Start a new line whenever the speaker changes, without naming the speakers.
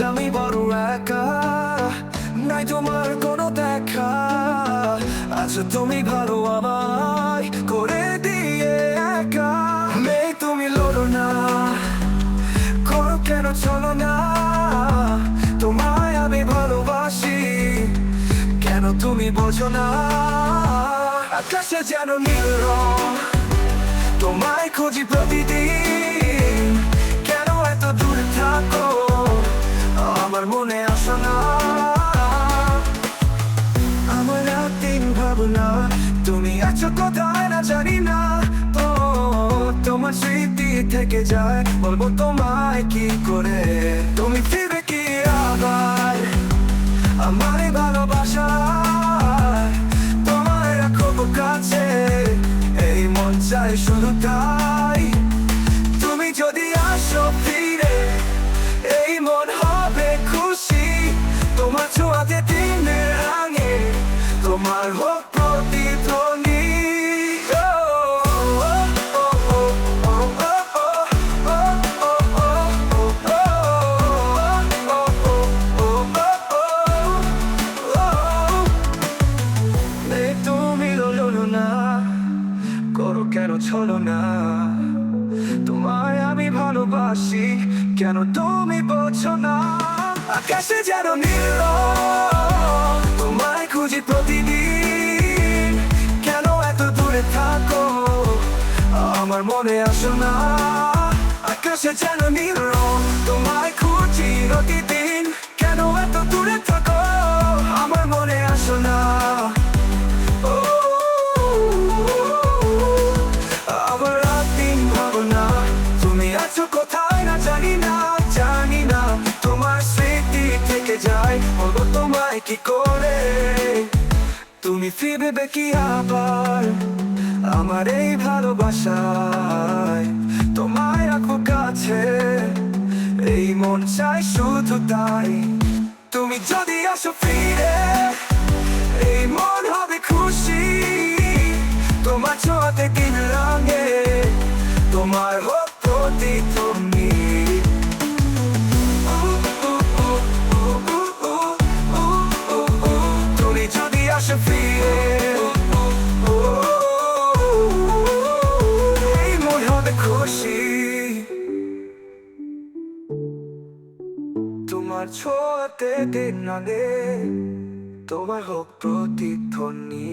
আমি বড় একা। নাই তোমার কোনো দেখা। আচ্ছা তুমি ভালো আমায় করে দিয়ে একা। মেয়ে, তুমি লড়ো না। করো কেন চলো না। তোমায় আমি ভালোবাসি। কেন তুমি বোঝো না। আকাশে যেন নীল রং। তোমায় খুঁজি প্রতিদিন। থেকে যায়, বলব তোমায় কি করে? তুমি ফিরে কি আবার? আমার ভালোবাসা। তোমায় রাখব কাছে। এই মন চাই শুধু তাই। চলো না। তোমায় আমি ভালোবাসি, কেন তুমি বোঝো না? আকাশে যেন নীল তোমায় খুঁজি প্রতিদিন। কেন এত দূরে থাকো? আমার মনে আসো না। আকাশে যেন নীল তোমায় খুঁজি প্রতিদিন ফিরবে কি আবার? আমার এই ভালোবাসায় তোমায় রাখো কাছে। এই মন চাই শুধু তাই। তুমি যদি আসো ফিরে তোমার ছোঁয়াতে দিন আনে তোমার হোক প্রতিধ্বনি।